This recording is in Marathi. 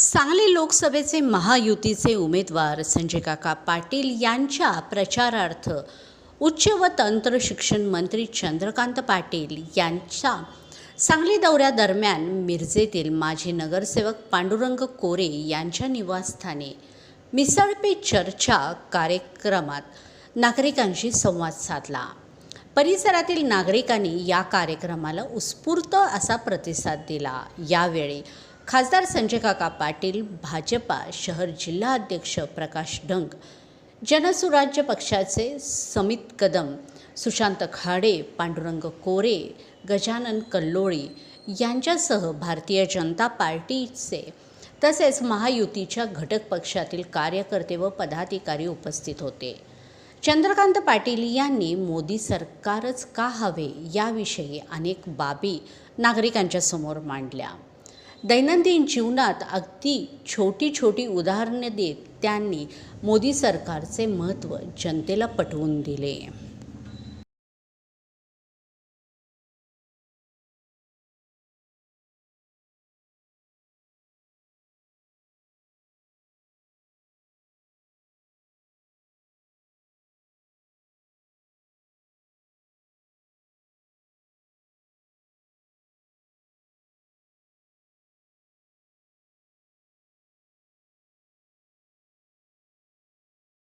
सांगली लोकसभेचे महायुतीचे उमेदवार संजय काका पाटील यांच्या प्रचारार्थ उच्च व तंत्र शिक्षण मंत्री चंद्रकांत पाटील यांच्या सांगली दौऱ्यादरम्यान मिरजेतील माजी नगरसेवक पांडुरंग कोरे यांच्या निवासस्थानी मिसळ पे चर्चा कार्यक्रमात नागरिकांशी संवाद साधला. परिसरातील नागरिकांनी या कार्यक्रमाला उत्स्फूर्त असा प्रतिसाद दिला. यावेळी खासदार संजय काका पाटील भाजपा शहर जिल्हा अध्यक्ष प्रकाश डंग जनसुराज्य पक्षाचे समित कदम सुशांत खाडे पांडुरंग कोरे गजानन कल्लोळी यांच्यासह भारतीय जनता पार्टीचे तसेच महायुतीच्या घटक पक्षातील कार्यकर्ते व पदाधिकारी उपस्थित होते. चंद्रकांत पाटील यांनी मोदी सरकारच का हवे याविषयी अनेक बाबी नागरिकांच्या समोर मांडल्या. दैनंदिन जीवनात अगदी छोटी छोटी उदाहरणे देत त्यांनी मोदी सरकारचे महत्त्व जनतेला पटवून दिले.